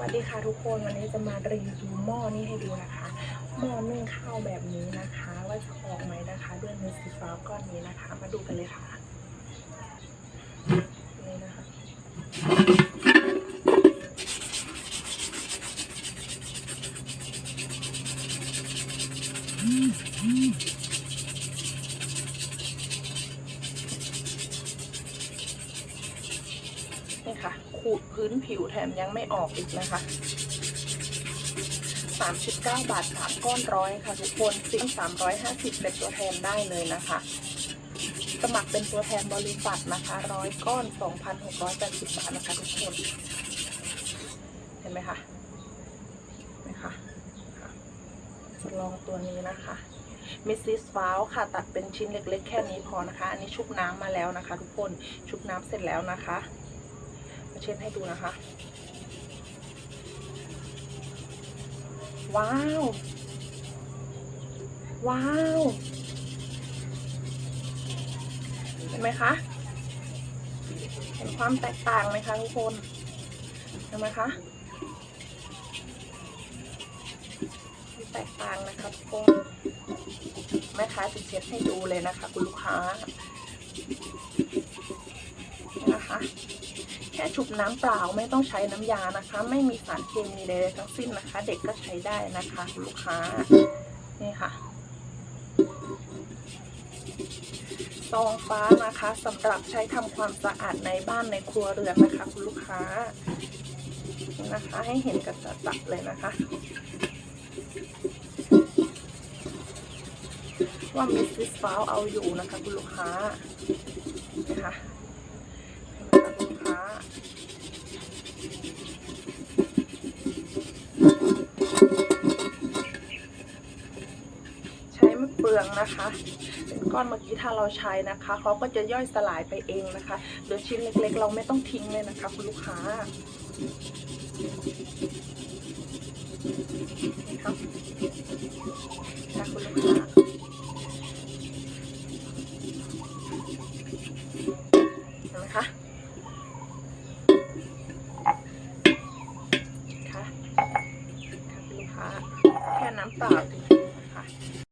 วัสดีค่ะทุกคนวันนี้จะมารีวิวหม้อนี้ให้ดูนะคะหม้อนึ่งข้าวแบบนี้นะคะ ว่าจะออกไหมนะคะด้วยเนื้อสีฟ้าก้อนนี้นะคะ มาดูกันเลยค่ะนี่นะคะ นี่ค่ะ ขูดพื้นผิวแถมยังไม่ออกอีกนะคะ 39 บาท 3 ก้อนร้อยค่ะ ทุกคนซิง350 เป็นตัวแทนได้เลยนะคะ สมัครเป็นตัวแทนบริษัทนะคะร้อยก้อน 2,680 บาทนะคะทุกคน เห็นไหมคะเห็นไหมคะค่ะจะลองตัวนี้นะคะมิสซิสฟ้าวค่ะ ตัดเป็นชิ้นเล็กๆ แค่นี้พอนะคะ อันนี้ชุบน้ำมาแล้วนะคะ ทุกคนชุบน้ำเสร็จแล้วนะคะ เช็ดให้ดูนะคะ ว้าว ว้าวเห็นไหมคะ เห็นความแตกต่างไหมคะทุกคนเห็นไหมคะแตกต่างนะคะทุกคนแม่ค้าจะเช็ดให้ดูเลยนะคะ คุณลูกค้านะคะ แค่ชุบน้ำเปล่าไม่ต้องใช้น้ำยานะคะ ไม่มีสารเคมีใดๆทั้งสิ้นนะคะ เด็กก็ใช้ได้นะคะคุณลูกค้านี่ค่ะซองฟ้านะคะสำหรับใช้ทำความสะอาดในบ้านในครัวเรือนนะคะ คุณลูกค้านะคะ ให้เห็นกันจัดๆเลยนะคะ ว่ามิสซิสฟ้าวเอาอยู่นะคะ คุณลูกค้านะคะ องนะคะ เป็นก้อนเมื่อกี้ถ้าเราใช้นะคะเขาก็จะย่อยสลายไปเองนะคะเหลือชิ้นเล็กๆ เราไม่ต้องทิ้งเลยนะคะ คุณลูกค้าค่ะคุณลูกค้าเห็นไหมคะค่ะค่ะคุณลูกค้าแค่น้ำเปล่า